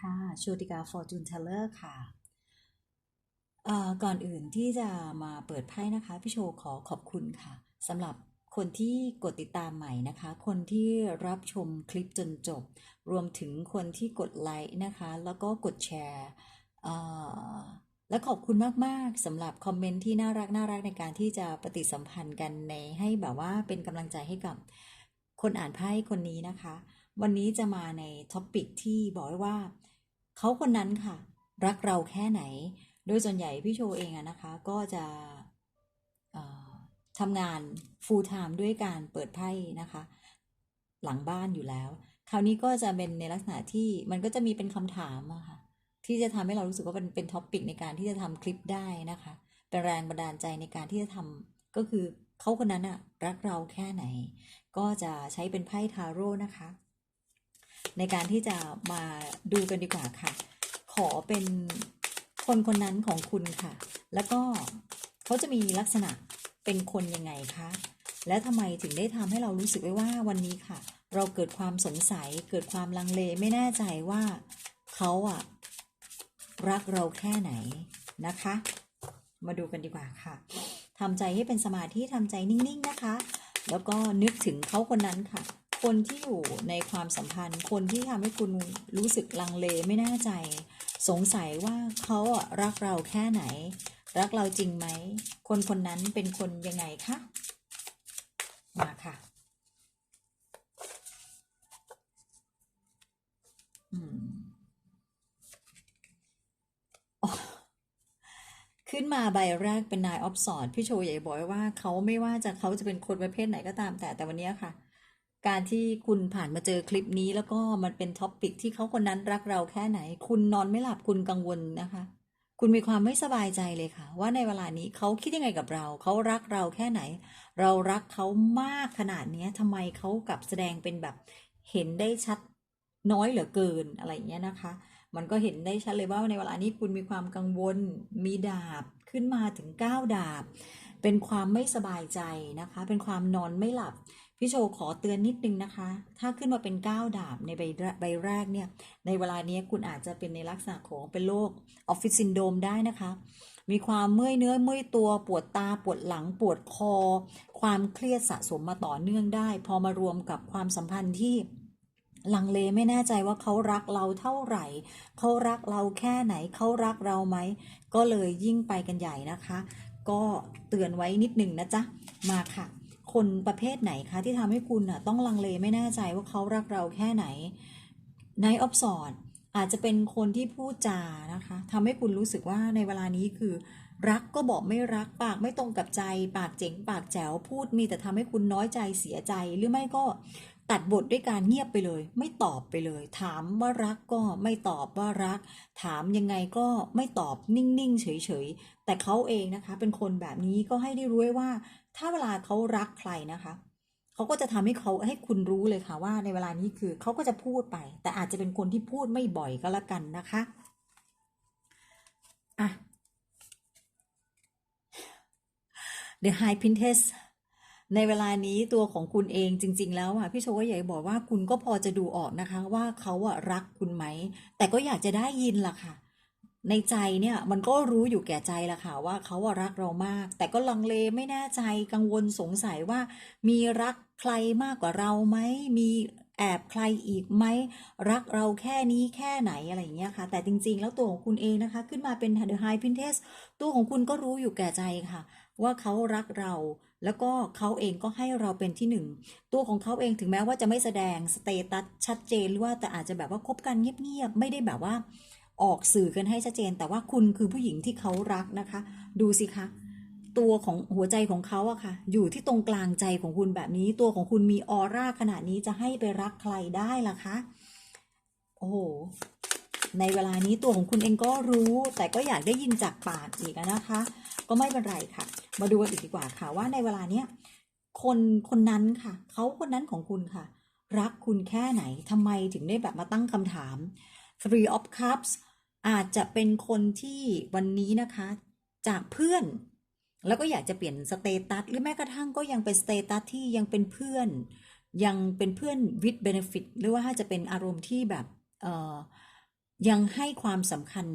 ค่ะโชติกาฟอร์จูนเทเลอร์ค่ะเอ่อก่อนอื่นที่จะมาเปิดไพ่นะคะ พี่โชขอขอบคุณค่ะสำหรับคนที่กดติดตามใหม่นะคะ คนที่รับชมคลิปจนจบ รวมถึงคนที่กดไลค์นะคะ แล้วก็กดแชร์เอ่อและขอบคุณมาก ๆสำหรับคอมเมนต์ที่น่ารักน่ารักในการที่จะปฏิสัมพันธ์กันในให้แบบว่าเป็นกำลังใจให้กับคนอ่านไพ่คนนี้นะคะ วันนี้จะมาในท็อปปิกที่บอกว่า เขาคนนั้นค่ะ รักเราแค่ไหน โดยส่วนใหญ่พี่โชเองอะนะคะ ก็จะทำงาน full time ด้วยการเปิดไพ่นะคะ หลังบ้านอยู่แล้ว คราวนี้ก็จะเป็นในลักษณะที่มันก็จะมีเป็นคำถามอะค่ะ ที่จะทำให้เรารู้สึกว่าเป็นเป็นท็อปปิกในการที่จะทำคลิปได้นะคะ เป็นแรงบันดาลใจในการที่จะทำก็คือเขาคนนั้นอะรักเราแค่ไหน ก็จะใช้เป็นไพ่ทาโร่นะคะ ในการที่จะมาดูกันดีกว่าค่ะ ขอเป็นคนคนนั้นของคุณค่ะ แล้วก็เขาจะมีลักษณะเป็นคนยังไงคะ และทำไมถึงได้ทำให้เรารู้สึกไว้ว่าวันนี้ค่ะ เราเกิดความสงสัย เกิดความลังเลไม่แน่ใจว่าเขาอะรักเราแค่ไหนนะคะ มาดูกันดีกว่าค่ะทำใจให้เป็นสมาธิทำใจนิ่งๆนะคะ แล้วก็นึกถึงเขาคนนั้นค่ะ คนที่อยู่ในความสัมพันธ์ คนที่ทำให้คุณรู้สึกลังเลไม่แน่ใจ สงสัยว่าเขาอะรักเราแค่ไหน รักเราจริงไหม คนคนนั้นเป็นคนยังไงคะ มาค่ะ อืมขึ้นมาใบแรกเป็นนายออฟสอดพี่โชว์ใหญ่บอกไว้ว่าเขาไม่ว่าจะเขาจะเป็นคนประเภทไหนก็ตามแต่แต่วันนี้ค่ะ การที่คุณผ่านมาเจอคลิปนี้แล้วก็มันเป็นท็อปปิกที่เขาคนนั้นรักเราแค่ไหน คุณนอนไม่หลับคุณกังวลนะคะ คุณมีความไม่สบายใจเลยค่ะ ว่าในเวลานี้เขาคิดยังไงกับเรา เขารักเราแค่ไหน เรารักเขามากขนาดนี้ทำไมเขากลับแสดงเป็นแบบเห็นได้ชัดน้อยเหลือเกินอะไรอย่างเงี้ยนะคะ มันก็เห็นได้ชัดเลยว่าในเวลานี้คุณมีความกังวล มีดาบขึ้นมาถึงเก้าดาบ เป็นความไม่สบายใจนะคะ เป็นความนอนไม่หลับ พี่โชขอเตือนนิดนึงนะคะ ถ้าขึ้นมาเป็นก้าดาบในใบใบแรกเนี่ย ในเวลานี้คุณอาจจะเป็นในลักษณะของเป็นโรคออฟฟิศซินโดรมได้นะคะ มีความเมื่อยเนื้อเมื่อยตัวปวดตาปวดหลังปวดคอ ความเครียดสะสมมาต่อเนื่องได้ พอมารวมกับความสัมพันธ์ที่ลังเลไม่แน่ใจว่าเขารักเราเท่าไหร่ เขารักเราแค่ไหนเขารักเราไหม ก็เลยยิ่งไปกันใหญ่นะคะ ก็เตือนไว้นิดนึงนะจ๊ะ มาค่ะ คนประเภทไหนคะ ที่ทำให้คุณต้องลังเลไม่แน่ใจว่าเขารักเราแค่ไหนในออฟสอดอาจจะเป็นคนที่พูดจานะคะทำให้คุณรู้สึกว่าในเวลานี้คือ รักก็บอกไม่รักปากไม่ตรงกับใจ ปากเจ๋งปากแจ๋วพูดมีแต่ทำให้คุณน้อยใจเสียใจหรือไม่ก็ตัดบทด้วยการเงียบไปเลย ไม่ตอบไปเลย ถามว่ารักก็ไม่ตอบว่ารัก ถามยังไงก็ไม่ตอบนิ่งๆเฉยๆแต่เขาเองนะคะ เป็นคนแบบนี้ก็ให้ได้รู้ไว้ว่า ถ้าเวลาเขารักใครนะคะเขาก็จะทำให้เขาให้คุณรู้เลยค่ะว่าในเวลานี้คือเขาก็จะพูดไป แต่อาจจะเป็นคนที่พูดไม่บ่อยก็แล้วกันนะคะอะ The High Princess ในเวลานี้ตัวของคุณเองจริง ๆ แล้วอะพี่โชก็อยากบอกว่าคุณก็พอจะดูออกนะคะ ว่าเขาอะรักคุณไหม แต่ก็อยากจะได้ยินล่ะค่ะ ในใจเนี่ยมันก็รู้อยู่แก่ใจละค่ะว่าเขาอะรักเรามาก แต่ก็ลังเลไม่แน่ใจกังวลสงสัยว่า มีรักใครมากกว่าเราไหมมีแอบใครอีกไหมรักเราแค่นี้แค่ไหนอะไรอย่างเงี้ยค่ะ แต่จริงๆ แล้วตัวของคุณเองนะคะ ขึ้นมาเป็น The High Princess ตัวของคุณก็รู้อยู่แก่ใจค่ะ ว่าเขารักเรา แล้วก็เขาเองก็ให้เราเป็นที่หนึ่งตัวของเขาเองถึงแม้ว่าจะไม่แสดงสเตตัสชัดเจนหรือว่าแต่อาจจะแบบว่าคบกันเงียบๆไม่ได้แบบว่า ออกสื่อกันให้ชัดเจน แต่ว่าคุณคือผู้หญิงที่เขารักนะคะ ดูสิคะ ตัวของหัวใจของเขาอะค่ะ อยู่ที่ตรงกลางใจของคุณแบบนี้ ตัวของคุณมีออร่าขนาดนี้จะให้ไปรักใครได้ล่ะคะ โอ้โหในเวลานี้ตัวของคุณเองก็รู้ แต่ก็อยากได้ยินจากปากอีกนะคะ ก็ไม่เป็นไรค่ะ มาดูกันอีกดีกว่าค่ะว่าในเวลาเนี้ยคนคนนั้นค่ะ เขาคนนั้นของคุณค่ะ รักคุณแค่ไหนทำไมถึงได้แบบมาตั้งคำถาม Three of Cups อาจจะเป็นคนที่วันนี้นะคะ จากเพื่อน แล้วก็อยากจะเปลี่ยนสเตตัสหรือแม้กระทั่งก็ยังเป็นสเตตัสที่ยังเป็นเพื่อน ยังเป็นเพื่อน with benefit หรือว่าจะเป็นอารมณ์ที่แบบเอ่อยังให้ความสำคัญ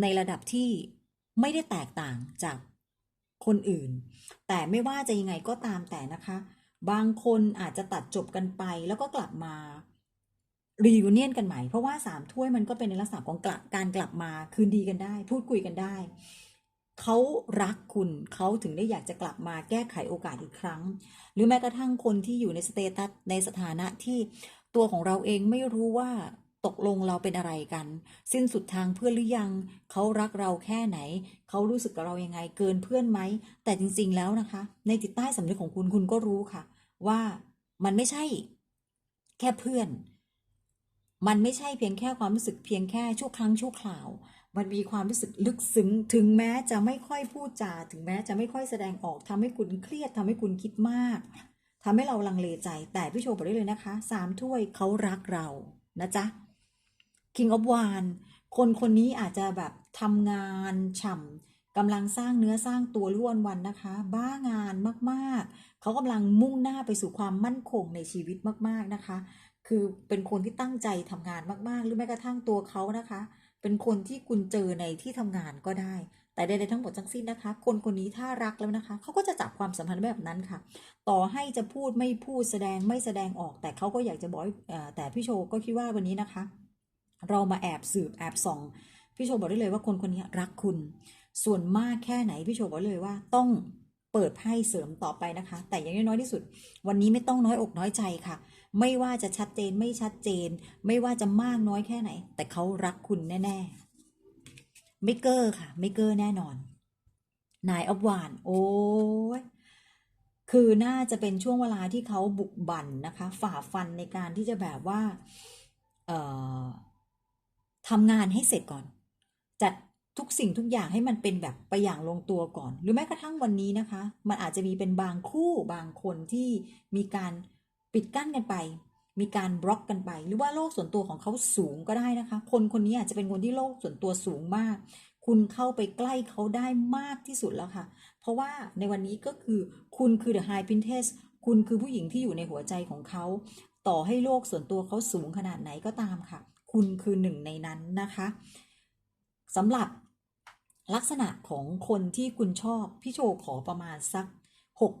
ในระดับที่ไม่ได้แตกต่างจากคนอื่น แต่ไม่ว่าจะยังไงก็ตามแต่นะคะ บางคนอาจจะตัดจบกันไปแล้วก็กลับมา รีวิเนียนกันใหม่ เพราะว่าสามถ้วยมันก็เป็นในลักษณะของกลับการกลับมาคืนดีกันได้ พูดคุยกันได้ เขารักคุณเขาถึงได้อยากจะกลับมาแก้ไขโอกาสอีกครั้ง หรือแม้กระทั่งคนที่อยู่ในสเตตัสในสถานะที่ตัวของเราเองไม่รู้ว่าตกลงเราเป็นอะไรกัน สิ้นสุดทางเพื่อนหรือยังเขารักเราแค่ไหน เขารู้สึกกับเรายังไงเกินเพื่อนไหม แต่จริงๆแล้วนะคะ ในจิตใต้สำนึกของคุณคุณก็รู้ค่ะ ว่ามันไม่ใช่ แค่เพื่อน มันไม่ใช่เพียงแค่ความรู้สึกเพียงแค่ชั่วครั้งชั่วคราว มันมีความรู้สึกลึกซึ้ง ถึงแม้จะไม่ค่อยพูดจา ถึงแม้จะไม่ค่อยแสดงออกทำให้คุณเครียดทำให้คุณคิดมากทำให้เราลังเลใจ แต่พี่โชว์บอกได้เลยนะคะสามถ้วยเขารักเรานะจ๊ะ King of w a n คนคนนี้อาจจะแบบทำงานฉ่ำกำลังสร้างเนื้อสร้างตัวล้วนวันนะคะ บ้างานมากๆ เขากำลังมุ่งหน้าไปสู่ความมั่นคงในชีวิตมากๆนะคะ คือเป็นคนที่ตั้งใจทำงานมาก ๆ หรือแม้กระทั่งตัวเขานะคะ เป็นคนที่คุณเจอในที่ทำงานก็ได้ แต่ใดๆทั้งหมดทั้งสิ้นนะคะ คนคนนี้ถ้ารักแล้วนะคะเขาก็จะจับความสัมพันธ์แบบนั้นค่ะ ต่อให้จะพูดไม่พูดแสดงไม่แสดงออก แต่เขาก็อยากจะบอกแต่พี่โชก็คิดว่าวันนี้นะคะ เรามาแอบสืบแอบส่องพี่โชบอกได้เลยว่าคนคนนี้รักคุณ ส่วนมากแค่ไหนพี่โชบอกเลยว่าต้องเปิดไพ่เสริมต่อไปนะคะ แต่อย่างน้อยที่สุด วันนี้ไม่ต้องน้อยอกน้อยใจค่ะ ไม่ว่าจะชัดเจนไม่ชัดเจน ไม่ว่าจะมากน้อยแค่ไหน แต่เขารักคุณแน่ ๆ ไม่เกอร์ค่ะ ไม่เกอร์แน่นอน นายอับวาน โอ้ยคือน่าจะเป็นช่วงเวลาที่เขาบุกบั่นนะคะ ฝ่าฟันในการที่จะแบบว่าเอ่อทำงานให้เสร็จก่อน จัดทุกสิ่งทุกอย่างให้มันเป็นแบบไปอย่างลงตัวก่อน หรือแม้กระทั่งวันนี้นะคะ มันอาจจะมีเป็นบางคู่บางคนที่มีการ ปิดกั้นกันไป มีการบล็อกกันไป หรือว่าโลกส่วนตัวของเขาสูงก็ได้นะคะ คนคนนี้อาจจะเป็นคนที่โลกส่วนตัวสูงมาก คุณเข้าไปใกล้เขาได้มากที่สุดแล้วค่ะ เพราะว่าในวันนี้ก็คือคุณคือ the high princess คุณคือผู้หญิงที่อยู่ในหัวใจของเขา ต่อให้โลกส่วนตัวเขาสูงขนาดไหนก็ตามค่ะ คุณคือหนึ่งในนั้นนะคะสำหรับลักษณะของคนที่คุณชอบ พี่โชขอประมาณสักหก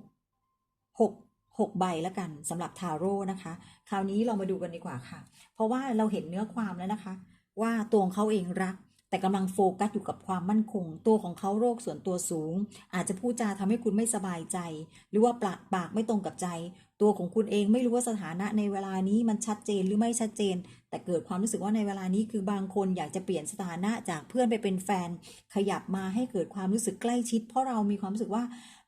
หก หกใบแล้วกันสำหรับทาโร่นะคะ คราวนี้เรามาดูกันดีกว่าค่ะ เพราะว่าเราเห็นเนื้อความแล้วนะคะ ว่าตัวของเขาเองรัก แต่กำลังโฟกัสอยู่กับความมั่นคง ตัวของเขาโรคส่วนตัวสูง อาจจะพูดจาทำให้คุณไม่สบายใจ หรือว่าปากปากไม่ตรงกับใจ ตัวของคุณเองไม่รู้ว่าสถานะในเวลานี้มันชัดเจนหรือไม่ชัดเจน แต่เกิดความรู้สึกว่าในเวลานี้คือบางคนอยากจะเปลี่ยนสถานะจากเพื่อนไปเป็นแฟน ขยับมาให้เกิดความรู้สึกใกล้ชิด เพราะเรามีความรู้สึกว่า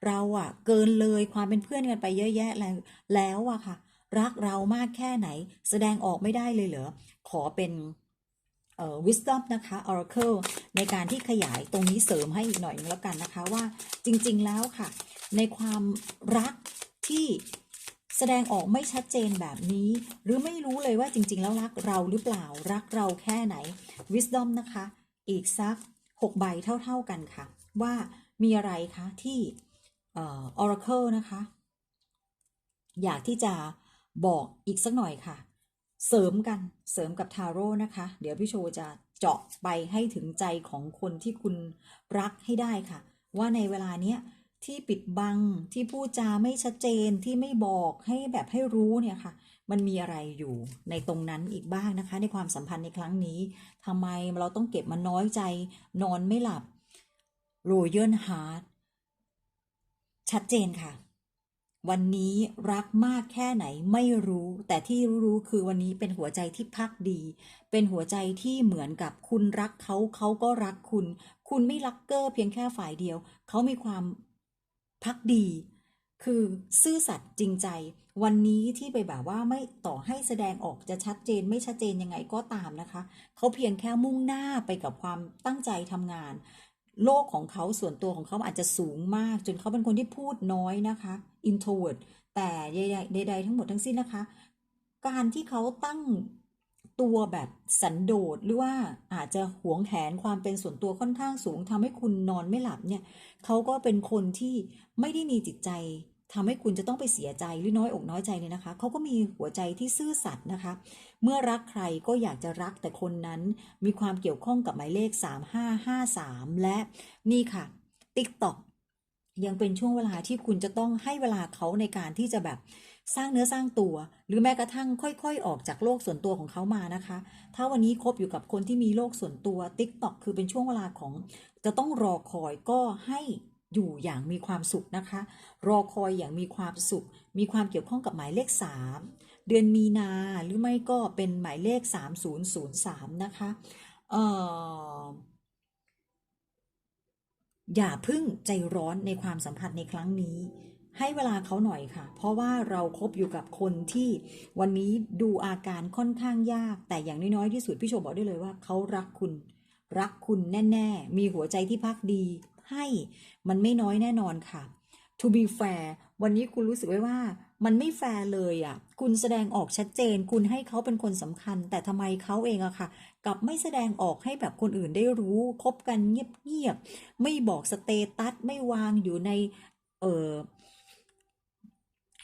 เราอะเกินเลยความเป็นเพื่อนกันไปเยอะแยะแล้วแล้วอะค่ะ รักเรามากแค่ไหน แสดงออกไม่ได้เลยเหรอขอเป็น wisdom นะคะ oracle ในการที่ขยายตรงนี้เสริมให้อีกหน่อยนึงแล้วกันนะคะว่าจริงๆแล้วค่ะ ในความรักที่แสดงออกไม่ชัดเจนแบบนี้ หรือไม่รู้เลยว่าจริง ๆ แล้วรักเราหรือเปล่ารักเราแค่ไหน wisdom นะคะ อีกสัก 6 ใบเท่า ๆกันค่ะ ว่ามีอะไรคะที่อ oracle นะคะ อยากที่จะบอกอีกสักหน่อยค่ะ เสริมกันเสริมกับทาโร่นะคะ เดี๋ยวพี่โชว์จะเจาะไปให้ถึงใจของคนที่คุณรักให้ได้ค่ะ ว่าในเวลาเนี้ยที่ปิดบังที่พูดจาไม่ชัดเจนที่ไม่บอกให้แบบให้รู้เนี่ยค่ะ มันมีอะไรอยู่ในตรงนั้นอีกบ้างนะคะ ในความสัมพันธ์ในครั้งนี้ทำไมเราต้องเก็บมันน้อยใจ นอนไม่หลับโรยเยนฮาร์ดชัดเจนค่ะ วันนี้รักมากแค่ไหนไม่รู้ แต่ที่รู้คือวันนี้เป็นหัวใจที่พักดี เป็นหัวใจที่เหมือนกับคุณรักเขาเขาก็รักคุณ คุณไม่รักเกอร์เพียงแค่ฝ่ายเดียว เขามีความพักดี คือซื่อสัตย์จริงใจ วันนี้ที่ไปแบบว่าไม่ต่อให้แสดงออกจะชัดเจนไม่ชัดเจนยังไงก็ตามนะคะ เขาเพียงแค่มุ่งหน้าไปกับความตั้งใจทำงาน โลกของเขาส่วนตัวของเขาอาจจะสูงมาก จนเขาเป็นคนที่พูดน้อยนะคะ introvert แต่ใดๆทั้งหมดทั้งสิ้นนะคะ การที่เขาตั้งตัวแบบสันโดษหรือว่าอาจจะหวงแหนความเป็นส่วนตัวค่อนข้างสูงทำให้คุณนอนไม่หลับเนี่ยเขาก็เป็นคนที่ไม่ได้มีจิตใจ ทำให้คุณจะต้องไปเสียใจหรือน้อยอกน้อยใจเลยนะคะเขาก็มีหัวใจที่ซื่อสัตย์นะคะ เมื่อรักใครก็อยากจะรักแต่คนนั้นมีความเกี่ยวข้องกับหมายเลข 3553 และนี่ค่ะ TikTok ยังเป็นช่วงเวลาที่คุณจะต้องให้เวลาเขาในการที่จะแบบสร้างเนื้อสร้างตัว หรือแม้กระทั่งค่อยๆ ออกจากโลกส่วนตัวของเขามานะคะ ถ้าวันนี้คบอยู่กับคนที่มีโลกส่วนตัว TikTok คือเป็นช่วงเวลาของจะต้องรอคอยก็ให้ อยู่อย่างมีความสุขนะคะ รอคอยอย่างมีความสุข มีความเกี่ยวข้องกับหมายเลข 3 เดือนมีนาหรือไม่ก็เป็นหมายเลข 3003 นะคะอออย่าพึ่งใจร้อนในความสัมพันธ์ในครั้งนี้ ให้เวลาเขาหน่อยค่ะ เพราะว่าเราครบอยู่กับคนที่วันนี้ดูอาการค่อนข้างยาก แต่อย่างน้อยๆที่สุดพี่โชบอกได้เลยว่าเขารักคุณ รักคุณแน่ ๆ มีหัวใจที่พักดี ให้มันไม่น้อยแน่นอนค่ะ to be fair วันนี้คุณรู้สึกไว้ว่า มันไม่แฟร์เลยอะ คุณแสดงออกชัดเจน คุณให้เขาเป็นคนสำคัญ แต่ทำไมเขาเองอะค่ะ กลับไม่แสดงออกให้แบบคนอื่นได้รู้คบกันเงียบๆ ไม่บอกสเตตัส ไม่วางอยู่ในเออ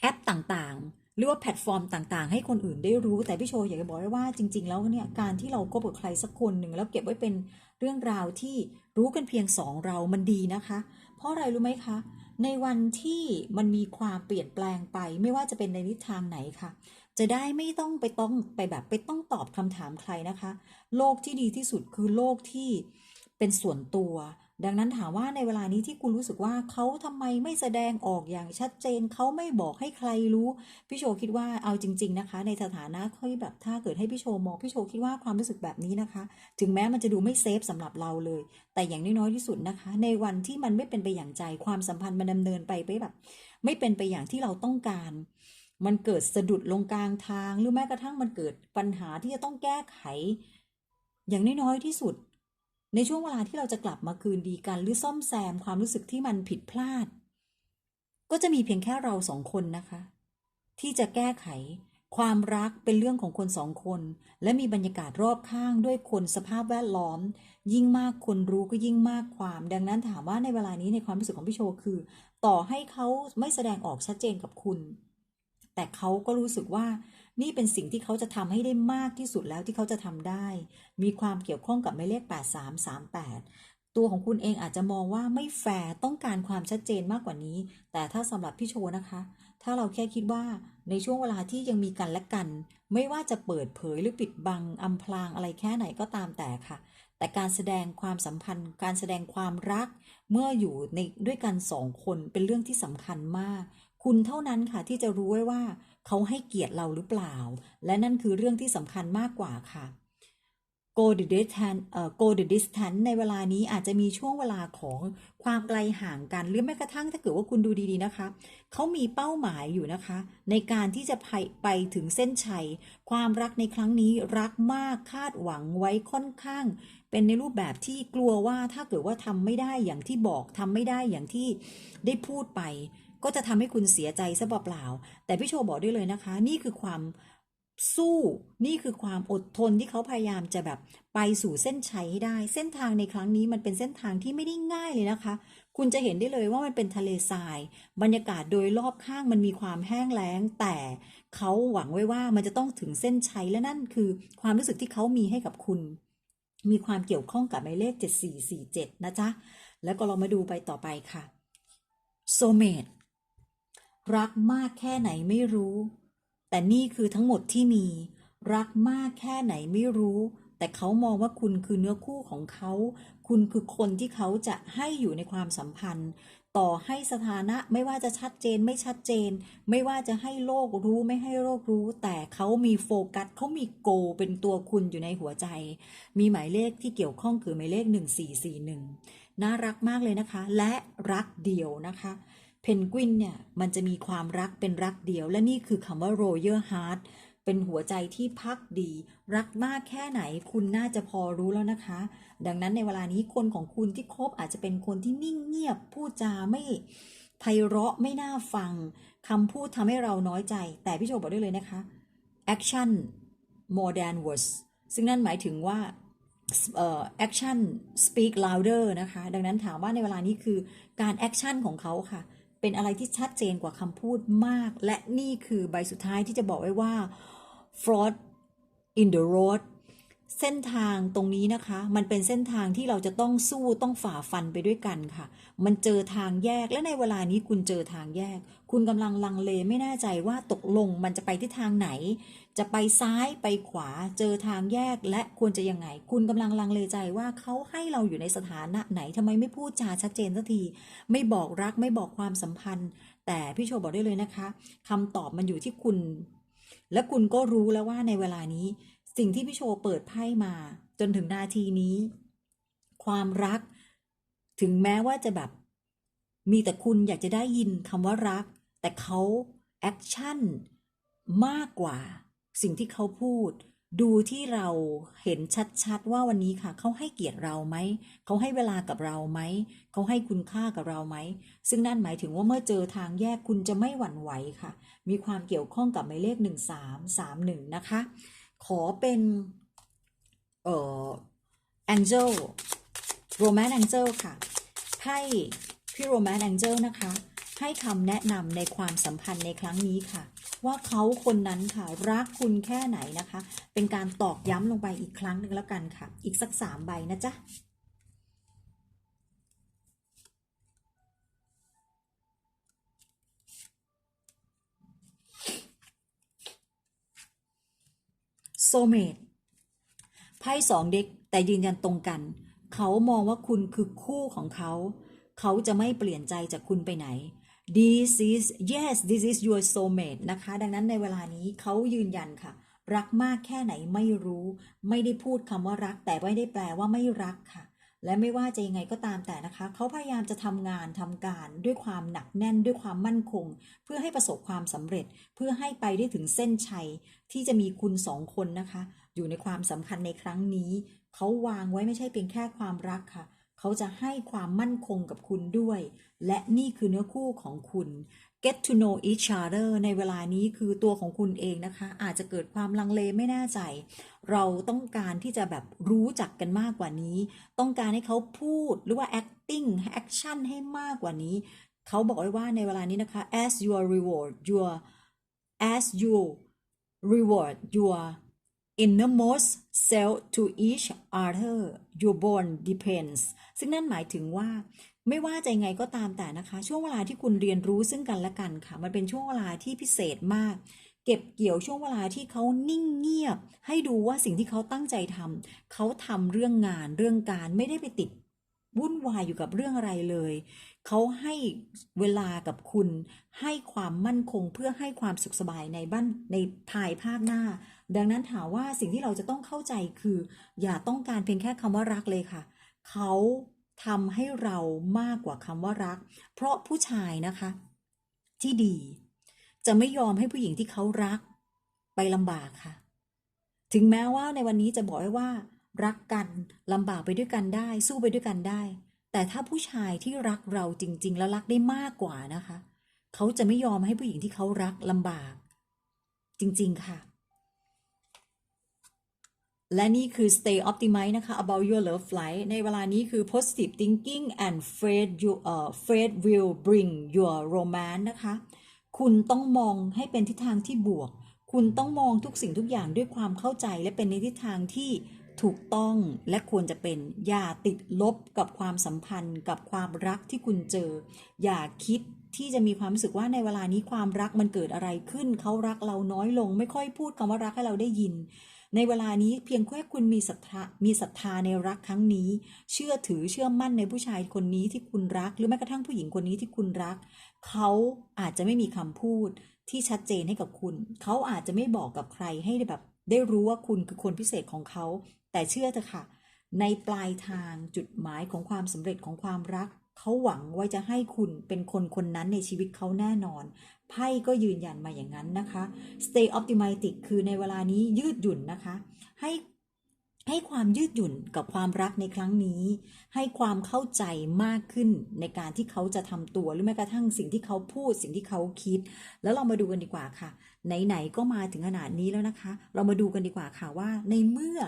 แอปต่างๆ หรือว่าแพลตฟอร์มต่างๆ ให้คนอื่นได้รู้ แต่พี่โชอยากจะบอกไว้ว่าจริง ๆ แล้วเนี่ย การที่เราคบกับใครสักคนหนึ่งแล้วเก็บไว้เป็น เรื่องราวที่รู้กันเพียงสองเรามันดีนะคะ เพราะอะไรรู้ไหมคะ ในวันที่มันมีความเปลี่ยนแปลงไป ไม่ว่าจะเป็นในทิศทางไหนค่ะ จะได้ไม่ต้องไปต้องไปแบบไปต้องตอบคำถามใครนะคะ โลกที่ดีที่สุดคือโลกที่เป็นส่วนตัว ดังนั้นถามว่าในเวลานี้ที่คุณรู้สึกว่าเขาทำไมไม่แสดงออกอย่างชัดเจนเขาไม่บอกให้ใครรู้พี่โชคิดว่าเอาจริง ๆนะคะ ในสถานะค่อยแบบถ้าเกิดให้พี่โชมองพี่โชคิดว่าความรู้สึกแบบนี้นะคะ ถึงแม้มันจะดูไม่เซฟสำหรับเราเลย แต่อย่างน้อยๆที่สุดนะคะ ในวันที่มันไม่เป็นไปอย่างใจความสัมพันธ์มันดำเนินไปไปแบบ ไม่เป็นไปอย่างที่เราต้องการมันเกิดสะดุดลงกลางทาง หรือแม้กระทั่งมันเกิดปัญหาที่จะต้องแก้ไข อย่างน้อยๆที่สุด ในช่วงเวลาที่เราจะกลับมาคืนดีกันหรือซ่อมแซมความรู้สึกที่มันผิดพลาด ก็จะมีเพียงแค่เราสองคนนะคะ ที่จะแก้ไข ความรักเป็นเรื่องของคนสองคน และมีบรรยากาศรอบข้างด้วยคนสภาพแวดล้อม ยิ่งมากคนรู้ก็ยิ่งมากความ ดังนั้นถามว่าในเวลานี้ในความรู้สึกของพี่โชคือ ต่อให้เขาไม่แสดงออกชัดเจนกับคุณ แต่เขาก็รู้สึกว่า นี่เป็นสิ่งที่เขาจะทำให้ได้มากที่สุดแล้วที่เขาจะทำได้ มีความเกี่ยวข้องกับหมายเลข 8338 ตัวของคุณเองอาจจะมองว่าไม่แฟร์ต้องการความชัดเจนมากกว่านี้ แต่ถ้าสำหรับพี่โชนะคะ ถ้าเราแค่คิดว่าในช่วงเวลาที่ยังมีกันและกัน ไม่ว่าจะเปิดเผยหรือปิดบังอำพรางอะไรแค่ไหนก็ตามแต่ค่ะแต่การแสดงความสัมพันธ์ การแสดงความรัก เมื่ออยู่ในด้วยกันสองคนเป็นเรื่องที่สำคัญมาก คุณเท่านั้นค่ะที่จะรู้ไว้ว่า เขาให้เกียรติเราหรือเปล่า และนั่นคือเรื่องที่สำคัญมากกว่าค่ะ go the distance เอ่อ go the distance ในเวลานี้อาจจะมีช่วงเวลาของความไกลห่างกัน หรือแม้กระทั่งถ้าเกิดว่าคุณดูดีๆนะคะ เขามีเป้าหมายอยู่นะคะ ในการที่จะไปไปถึงเส้นชัย ความรักในครั้งนี้รักมากคาดหวังไว้ค่อนข้าง เป็นในรูปแบบที่กลัวว่าถ้าเกิดว่าทำไม่ได้อย่างที่บอกทำไม่ได้อย่างที่ได้พูดไป ก็จะทำให้คุณเสียใจซะเปล่าๆแต่พี่โชบอกได้เลยนะคะ นี่คือความสู้นี่คือความอดทนที่เขาพยายามจะแบบไปสู่เส้นชัยให้ได้ เส้นทางในครั้งนี้มันเป็นเส้นทางที่ไม่ได้ง่ายเลยนะคะ คุณจะเห็นได้เลยว่ามันเป็นทะเลทราย บรรยากาศโดยรอบข้างมันมีความแห้งแล้ง แต่เขาหวังไว้ว่ามันจะต้องถึงเส้นชัยและนั่นคือความรู้สึกที่เขามีให้กับคุณ มีความเกี่ยวข้องกับหมายเลข 7447 นะจ๊ะ แล้วก็เรามาดูไปต่อไปค่ะโซเมต รักมากแค่ไหนไม่รู้ แต่นี่คือทั้งหมดที่มี รักมากแค่ไหนไม่รู้ แต่เขามองว่าคุณคือเนื้อคู่ของเขา คุณคือคนที่เขาจะให้อยู่ในความสัมพันธ์ ต่อให้สถานะไม่ว่าจะชัดเจนไม่ชัดเจน ไม่ว่าจะให้โลกรู้ไม่ให้โลกรู้ แต่เขามีโฟกัสเขามีโก เป็นตัวคุณอยู่ในหัวใจ มีหมายเลขที่เกี่ยวข้องคือหมายเลข 1441น่ารักมากเลยนะคะ และรักเดียวนะคะ เพนกวินเนี่ยมันจะมีความรักเป็นรักเดียว และนี่คือคำว่า Royal Heart เป็นหัวใจที่พักดี รักมากแค่ไหนคุณน่าจะพอรู้แล้วนะคะ ดังนั้นในเวลานี้คนของคุณที่คบอาจจะเป็นคนที่นิ่งเงียบพูดจาไม่ไพเราะไม่น่าฟังคำพูดทำให้เราน้อยใจ แต่พี่โชบอกได้เลยนะคะ action more than words ซึ่งนั่นหมายถึงว่าเอ่อ action speak louder นะคะ ดังนั้นถามว่าในเวลานี้คือการ action ของเขาค่ะ เป็นอะไรที่ชัดเจนกว่าคำพูดมาก และนี่คือใบสุดท้ายที่จะบอกไว้ว่า fraud in the road เส้นทางตรงนี้นะคะ มันเป็นเส้นทางที่เราจะต้องสู้ต้องฝ่าฟันไปด้วยกันค่ะ มันเจอทางแยกและในเวลานี้คุณเจอทางแยก คุณกำลังลังเลไม่แน่ใจว่าตกลงมันจะไปที่ทางไหน จะไปซ้ายไปขวาเจอทางแยกและควรจะยังไง คุณกำลังลังเลใจว่าเขาให้เราอยู่ในสถานะไหนทำไมไม่พูดจาชัดเจนสักที ไม่บอกรักไม่บอกความสัมพันธ์ แต่พี่โชว์บอกได้เลยนะคะคำตอบมันอยู่ที่คุณ และคุณก็รู้แล้วว่าในเวลานี้ สิ่งที่พี่โชว์เปิดไพ่มา จนถึงนาทีนี้ ความรัก ถึงแม้ว่าจะแบบ มีแต่คุณอยากจะได้ยินคำว่ารัก แต่เขาแอคชั่นมากกว่า สิ่งที่เขาพูด ดูที่เราเห็นชัดๆว่าวันนี้ค่ะ เขาให้เกียรติเราไหม เขาให้เวลากับเราไหม เขาให้คุณค่ากับเราไหม ซึ่งนั่นหมายถึงว่าเมื่อเจอทางแยกคุณจะไม่หวั่นไหวค่ะ มีความเกี่ยวข้องกับหมายเลข 1331 นะคะ ขอเป็นเอ่อ Angel Romance Angel ค่ะให้พี่ Romance Angel นะคะ ให้คำแนะนำในความสัมพันธ์ในครั้งนี้ค่ะ ว่าเขาคนนั้นค่ะรักคุณแค่ไหนนะคะ เป็นการตอกย้ำลงไปอีกครั้งหนึ่งแล้วกันค่ะ อีกสักสามใบนะจ๊ะ โซเมตไพ่สองเด็กแต่ยืนยันตรงกัน เขามองว่าคุณคือคู่ของเขา เขาจะไม่เปลี่ยนใจจากคุณไปไหน this is yes this is your soulmate นะคะ ดังนั้นในเวลานี้เขายืนยันค่ะ รักมากแค่ไหนไม่รู้ ไม่ได้พูดคำว่ารัก แต่ไม่ได้แปลว่าไม่รักค่ะ และไม่ว่าจะยังไงก็ตามแต่นะคะ เขาพยายามจะทำงานทำการด้วยความหนักแน่นด้วยความมั่นคง เพื่อให้ประสบความสำเร็จ เพื่อให้ไปได้ถึงเส้นชัย ที่จะมีคุณสองคนนะคะ อยู่ในความสำคัญในครั้งนี้ เขาวางไว้ไม่ใช่เพียงแค่ความรักค่ะ เขาจะให้ความมั่นคงกับคุณด้วย และนี่คือเนื้อคู่ของคุณ get to know each other ในเวลานี้คือตัวของคุณเองนะคะ อาจจะเกิดความลังเลไม่แน่ใจ เราต้องการที่จะแบบรู้จักกันมากกว่านี้ ต้องการให้เขาพูดหรือว่า acting action ให้มากกว่านี้ เขาบอกไว้ว่าในเวลานี้นะคะ as your reward your as you reward your innermost self to each other your bond depends ซึ่งนั่นหมายถึงว่า ไม่ว่าจะยังไงก็ตามแต่นะคะ ช่วงเวลาที่คุณเรียนรู้ซึ่งกันและกันค่ะ มันเป็นช่วงเวลาที่พิเศษมาก เก็บเกี่ยวช่วงเวลาที่เขานิ่งเงียบ ให้ดูว่าสิ่งที่เขาตั้งใจทำเขาทำเรื่องงานเรื่องการไม่ได้ไปติดวุ่นวายอยู่กับเรื่องอะไรเลย เขาให้เวลากับคุณ ให้ความมั่นคงเพื่อให้ความสุขสบายในบ้านในภายภาคหน้า ดังนั้นถามว่าสิ่งที่เราจะต้องเข้าใจคือ อย่าต้องการเพียงแค่คำว่ารักเลยค่ะ เขา ทำให้เรามากกว่าคำว่ารัก เพราะผู้ชายนะคะ ที่ดี จะไม่ยอมให้ผู้หญิงที่เขารัก ไปลำบากค่ะ ถึงแม้ว่าในวันนี้จะบอกไว้ว่า รักกันลำบากไปด้วยกันได้ สู้ไปด้วยกันได้ แต่ถ้าผู้ชายที่รักเราจริง ๆ แล้วรักได้มากกว่านะคะ เขาจะไม่ยอมให้ผู้หญิงที่เขารักลำบาก จริง ๆ ค่ะ และนี่คือ stay optimized นะคะ about your love life ในเวลานี้คือ positive thinking and faith you uh, faith will bring your romance นะคะ คุณต้องมองให้เป็นทิศทางที่บวก คุณต้องมองทุกสิ่งทุกอย่างด้วยความเข้าใจและเป็นในทิศทางที่ถูกต้องและควรจะเป็น อย่าติดลบกับความสัมพันธ์กับความรักที่คุณเจอ อย่าคิดที่จะมีความรู้สึกว่าในเวลานี้ความรักมันเกิดอะไรขึ้น เขารักเราน้อยลง ไม่ค่อยพูดคำว่ารักให้เราได้ยิน ในเวลานี้เพียงแค่คุณมีศรัทธามีศรัทธาในรักครั้งนี้ เชื่อถือเชื่อมั่นในผู้ชายคนนี้ที่คุณรัก หรือแม้กระทั่งผู้หญิงคนนี้ที่คุณรัก เขาอาจจะไม่มีคำพูดที่ชัดเจนให้กับคุณ เขาอาจจะไม่บอกกับใครให้แบบ ได้รู้ว่าคุณคือคนพิเศษของเขา แต่เชื่อเถอะค่ะ ในปลายทางจุดหมายของความสำเร็จของความรัก เขาหวังว่าจะให้คุณเป็นคนคนนั้นในชีวิตเขาแน่นอน ไพ่ก็ยืนยันมาอย่างนั้นนะคะ stay optimistic คือในเวลานี้ยืดหยุ่นนะคะ ให้ให้ความยืดหยุ่นกับความรักในครั้งนี้ ให้ความเข้าใจมากขึ้นในการที่เขาจะทำตัวหรือแม้กระทั่งสิ่งที่เขาพูดสิ่งที่เขาคิด แล้วเรามาดูกันดีกว่าค่ะ ไหนๆก็มาถึงขนาดนี้แล้วนะคะ เรามาดูกันดีกว่าค่ะว่า ในเมื่อ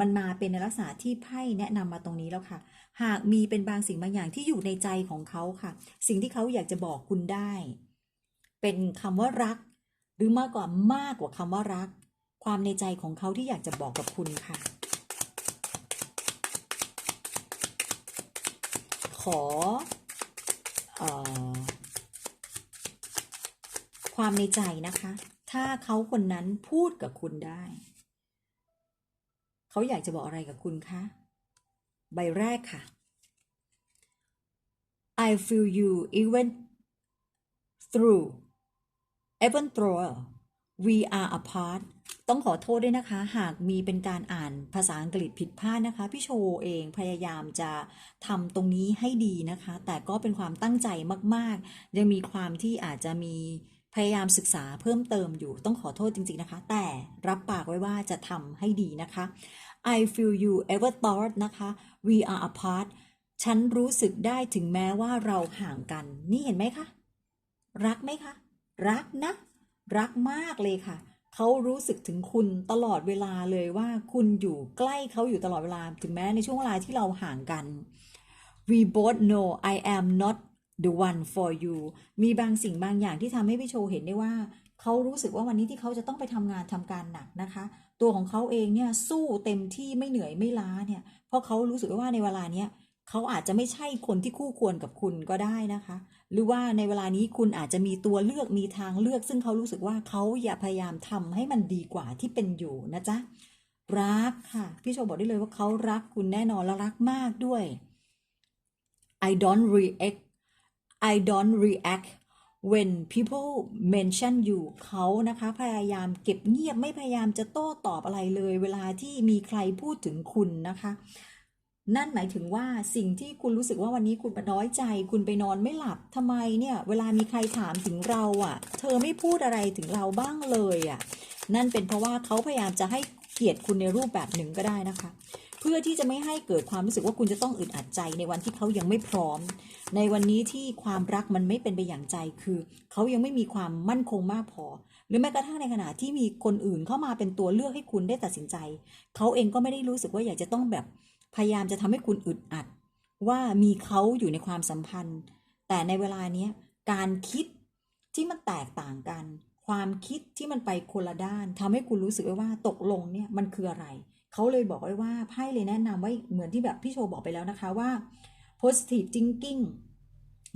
มันมาเป็นในลักษณะที่ไพ่แนะนำมาตรงนี้แล้วค่ะ หากมีเป็นบางสิ่งบางอย่างที่อยู่ในใจของเขาค่ะ สิ่งที่เขาอยากจะบอกคุณได้ เป็นคำว่ารัก หรือมากกว่ามากกว่าคำว่ารัก ความในใจของเขาที่อยากจะบอกกับคุณค่ะ ขอออความในใจนะคะ ถ้าเขาคนนั้นพูดกับคุณได้ เขาอยากจะบอกอะไรกับคุณคะ ใบแรกค่ะ I feel you even through even though we are apart ต้องขอโทษด้วยนะคะ หากมีเป็นการอ่านภาษาอังกฤษผิดพลาดนะคะ พี่โชว์เองพยายามจะทำตรงนี้ให้ดีนะคะ แต่ก็เป็นความตั้งใจมาก ๆ ยังมีความที่อาจจะมีพยายามศึกษาเพิ่มเติมอยู่ต้องขอโทษจริง ๆ นะคะ แต่รับปากไว้ว่าจะทำให้ดีนะคะ I feel you ever thought นะคะ we are apart ฉันรู้สึกได้ถึงแม้ว่าเราห่างกัน นี่เห็นไหมคะ รักไหมคะ รักนะ รักมากเลยค่ะ เขารู้สึกถึงคุณตลอดเวลาเลยว่าคุณอยู่ใกล้เขาอยู่ตลอดเวลา ถึงแม้ในช่วงเวลาที่เราห่างกัน we both know I am not the one for you มีบางสิ่งบางอย่างที่ทำให้พี่โชว์เห็นได้ว่า เขารู้สึกว่าวันนี้ที่เขาจะต้องไปทำงานทำการหนักนะคะ ตัวของเขาเองเนี่ยสู้เต็มที่ไม่เหนื่อยไม่ล้าเนี่ย เพราะเขารู้สึกว่าในเวลาเนี้ยเขาอาจจะไม่ใช่คนที่คู่ควรกับคุณก็ได้นะคะ หรือว่าในเวลานี้คุณอาจจะมีตัวเลือกมีทางเลือก ซึ่งเขารู้สึกว่าเขาอย่าพยายามทำให้มันดีกว่าที่เป็นอยู่นะจ๊ะรักค่ะ พี่โชบอกได้เลยว่าเขารักคุณแน่นอนและรักมากด้วย I don't react I don't react when people mention you เขานะคะพยายามเก็บเงียบไม่พยายามจะโต้ตอบอะไรเลย เวลาที่มีใครพูดถึงคุณนะคะ นั่นหมายถึงว่าสิ่งที่คุณรู้สึกว่าวันนี้คุณน้อยใจ คุณไปนอนไม่หลับทำไมเนี่ย เวลามีใครถามถึงเราอะ่ะ เธอไม่พูดอะไรถึงเราบ้างเลยอะ่ะ นั่นเป็นเพราะว่าเขาพยายามจะให้เกียรติคุณในรูปแบบหนึ่งก็ได้นะคะ เพื่อที่จะไม่ให้เกิดความรู้สึกว่าคุณจะต้องอึดอัดใจในวันที่เขายังไม่พร้อม ในวันนี้ที่ความรักมันไม่เป็นไปอย่างใจคือ เขายังไม่มีความมั่นคงมากพอ หรือแม้กระทั่งในขณะที่มีคนอื่นเข้ามาเป็นตัวเลือกให้คุณได้ตัดสินใจ เขาเองก็ไม่ได้รู้สึกว่าอยากจะต้องแบบ พยายามจะทำให้คุณอึดอัด ว่ามีเขาอยู่ในความสัมพันธ์ แต่ในเวลาเนี้ยการคิดที่มันแตกต่างกัน ความคิดที่มันไปคนละด้านทำให้คุณรู้สึกไว้ว่าตกลงเนี่ยมันคืออะไร เขาเลยบอกไว้ว่าไพ่เลยแนะนำไว้เหมือนที่แบบพี่โชว์บอกไปแล้วนะคะว่า positive thinking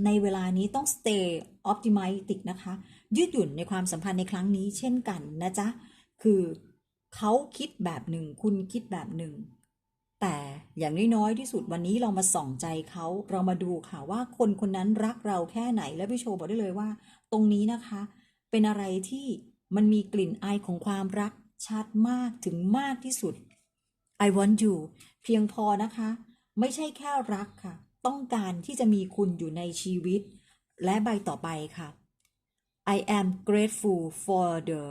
ในเวลานี้ต้อง stay optimistic นะคะ ยืดหยุ่นในความสัมพันธ์ในครั้งนี้เช่นกันนะจ๊ะ คือเขาคิดแบบหนึ่ง คุณคิดแบบหนึ่ง อย่างน้อยๆที่สุดวันนี้เรามาส่องใจเขาเรามาดูค่ะว่าคนคนนั้นรักเราแค่ไหนและพี่โชว์บอกได้เลยว่า ตรงนี้นะคะ เป็นอะไรที่มันมีกลิ่นอายของความรักชัดมากถึงมากที่สุด I want you เพียงพอนะคะ ไม่ใช่แค่รักค่ะ ต้องการที่จะมีคุณอยู่ในชีวิต และใบต่อไปค่ะ I am grateful for the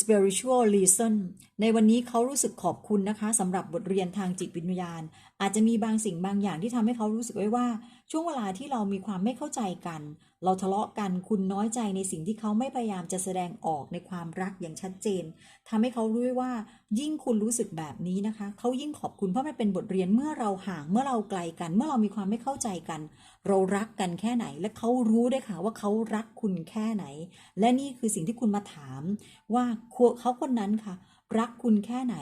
spiritual reason ในวันนี้เขารู้สึกขอบคุณนะคะสำหรับบทเรียนทางจิตวิญญาณอาจจะมีบางสิ่งบางอย่างที่ทำให้เขารู้สึกไว้ว่า ช่วงเวลาที่เรามีความไม่เข้าใจกัน เราทะเลาะกันคุณน้อยใจในสิ่งที่เขาไม่พยายามจะแสดงออกในความรักอย่างชัดเจนทำให้เขารู้ว่า ยิ่งคุณรู้สึกแบบนี้นะคะ เขายิ่งขอบคุณเพราะมันเป็นบทเรียนเมื่อเราห่างเมื่อเราไกลกัน เมื่อเรามีความไม่เข้าใจกัน เรารักกันแค่ไหน และเขารู้ด้วยค่ะว่าเขารักคุณแค่ไหน และนี่คือสิ่งที่คุณมาถาม ว่าเขาคนนั้นค่ะ รักคุณแค่ไหน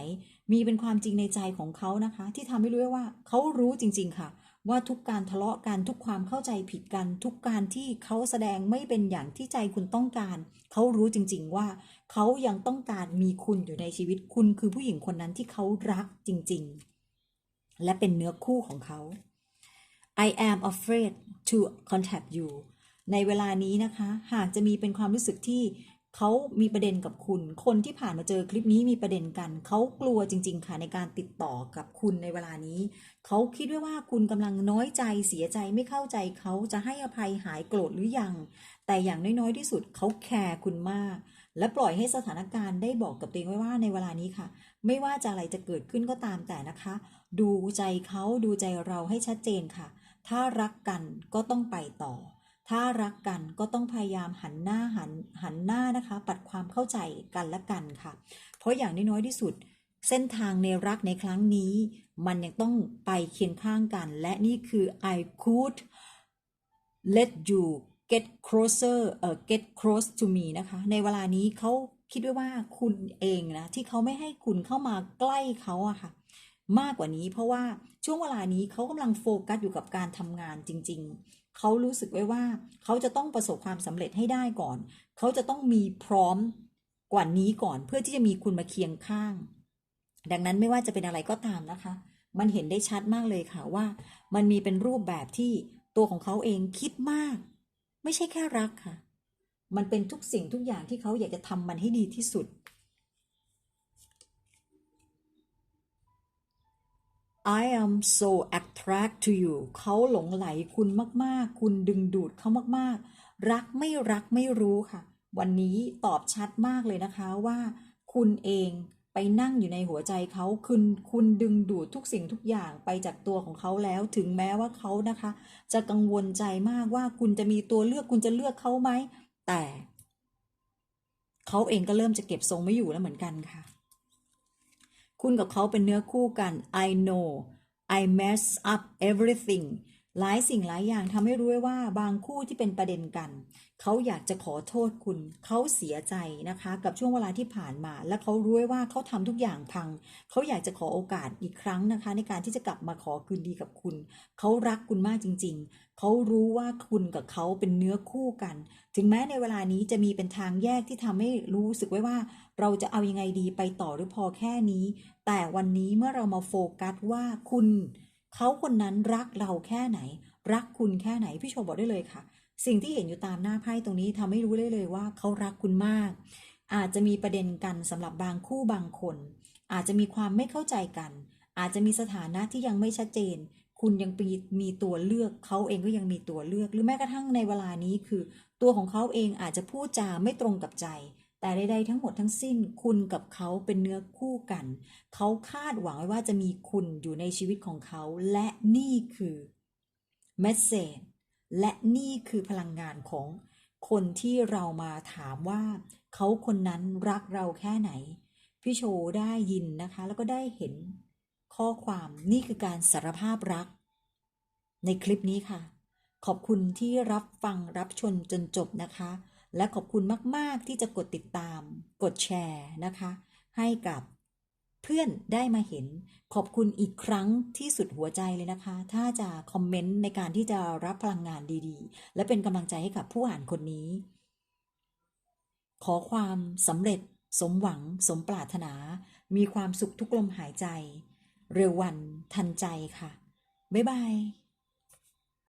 มีเป็นความจริงในใจของเขานะคะ ที่ทำให้รู้ได้ว่าเขารู้จริง ๆ ค่ะ ว่าทุกการทะเลาะกันทุกความเข้าใจผิดกัน ทุกการที่เขาแสดงไม่เป็นอย่างที่ใจคุณต้องการ เขารู้จริง ๆ ว่าเขายังต้องการมีคุณอยู่ในชีวิตคุณคือผู้หญิงคนนั้นที่เขารักจริง ๆ และเป็นเนื้อคู่ของเขา I am afraid to contact you ในเวลานี้นะคะ หากจะมีเป็นความรู้สึกที่ เขามีประเด็นกับคุณ คนที่ผ่านมาเจอคลิปนี้มีประเด็นกัน เขากลัวจริง ๆ ค่ะในการติดต่อกับคุณในเวลานี้ เขาคิดด้วยว่าคุณกำลังน้อยใจเสียใจไม่เข้าใจเขาจะให้อภัยหายโกรธหรือยัง แต่อย่างน้อยๆที่สุดเขาแคร์คุณมาก และปล่อยให้สถานการณ์ได้บอกกับตัวเองไว้ว่าในเวลานี้ค่ะ ไม่ว่าจะอะไรจะเกิดขึ้นก็ตามแต่นะคะ ดูใจเขาดูใจเราให้ชัดเจนค่ะ ถ้ารักกันก็ต้องไปต่อ ถ้ารักกันก็ต้องพยายามหันหน้าหันหันหน้านะคะ ปัดความเข้าใจกันและกันค่ะ เพราะอย่างน้อยที่สุด เส้นทางในรักในครั้งนี้ มันยังต้องไปเคียงข้างกัน และนี่คือ I could let you get closer เอ่อ get close to me นะคะ ในเวลานี้เขาคิดไว้ว่าคุณเองนะ ที่เขาไม่ให้คุณเข้ามาใกล้เขาอะค่ะ มากกว่านี้เพราะว่าช่วงเวลานี้เขากำลังโฟกัสอยู่กับการทำงานจริง ๆ เขารู้สึกไว้ว่า เขาจะต้องประสบความสำเร็จให้ได้ก่อน เขาจะต้องมีพร้อมกว่านี้ก่อน เพื่อที่จะมีคุณมาเคียงข้าง ดังนั้นไม่ว่าจะเป็นอะไรก็ตามนะคะ มันเห็นได้ชัดมากเลยค่ะว่า มันมีเป็นรูปแบบที่ตัวของเขาเองคิดมาก ไม่ใช่แค่รักค่ะ มันเป็นทุกสิ่งทุกอย่างที่เขาอยากจะทำมันให้ดีที่สุด I am so attract to you เขาหลงไหลคุณมากๆ คุณดึงดูดเขามากๆ รักไม่รักไม่รู้ค่ะ วันนี้ตอบชัดมากเลยนะคะว่า คุณเองไปนั่งอยู่ในหัวใจเขาคุณคุณดึงดูดทุกสิ่งทุกอย่างไปจากตัวของเขาแล้ว ถึงแม้ว่าเขานะคะ จะกังวลใจมากว่าคุณจะมีตัวเลือกคุณจะเลือกเขาไหม แต่ เขาเองก็เริ่มจะเก็บทรงไม่อยู่แล้วเหมือนกันค่ะ คุณกับเขาเป็นเนื้อคู่กัน I know I mess up everything หลายสิ่งหลายอย่างทำให้รู้ไว้ว่าบางคู่ที่เป็นประเด็นกัน เขาอยากจะขอโทษคุณ เขาเสียใจนะคะ กับช่วงเวลาที่ผ่านมา และเขารู้ไว้ว่าเขาทำทุกอย่างพัง เขาอยากจะขอโอกาสอีกครั้งนะคะ ในการที่จะกลับมาขอคืนดีกับคุณ เขารักคุณมากจริง ๆ เขารู้ว่าคุณกับเขาเป็นเนื้อคู่กัน ถึงแม้ในเวลานี้จะมีเป็นทางแยกที่ทำให้รู้สึกไว้ว่า เราจะเอายังไงดีไปต่อหรือพอแค่นี้ แต่วันนี้เมื่อเรามาโฟกัสว่าคุณเขาคนนั้นรักเราแค่ไหน รักคุณแค่ไหน พี่โชว์บอกได้เลยค่ะ สิ่งที่เห็นอยู่ตามหน้าไพ่ตรงนี้ทำให้รู้ได้เลยว่าเขารักคุณมาก อาจจะมีประเด็นกันสำหรับบางคู่บางคน อาจจะมีความไม่เข้าใจกัน อาจจะมีสถานะที่ยังไม่ชัดเจน คุณยังมีตัวเลือกเขาเองก็ยังมีตัวเลือก หรือแม้กระทั่งในเวลานี้คือ ตัวของเขาเองอาจจะพูดจาไม่ตรงกับใจ แต่ใดๆทั้งหมดทั้งสิ้นคุณกับเขาเป็นเนื้อคู่กัน เขาคาดหวังไว้ว่าจะมีคุณอยู่ในชีวิตของเขา และนี่คือเมสเซจและนี่คือพลังงานของคนที่เรามาถามว่า เขาคนนั้นรักเราแค่ไหน พี่โชได้ยินนะคะ แล้วก็ได้เห็นข้อความนี่คือการสารภาพรัก ในคลิปนี้ค่ะ ขอบคุณที่รับฟังรับชมจนจบนะคะ และขอบคุณมาก ๆ ที่จะกดติดตาม กดแชร์นะคะ ให้กับเพื่อนได้มาเห็น ขอบคุณอีกครั้งที่สุดหัวใจเลยนะคะ ถ้าจะคอมเมนต์ในการที่จะรับพลังงานดีๆ และเป็นกำลังใจให้กับผู้อ่านคนนี้ ขอความสำเร็จ สมหวัง สมปรารถนา มีความสุขทุกลมหายใจ เร็ววันทันใจค่ะ บ๊ายบาย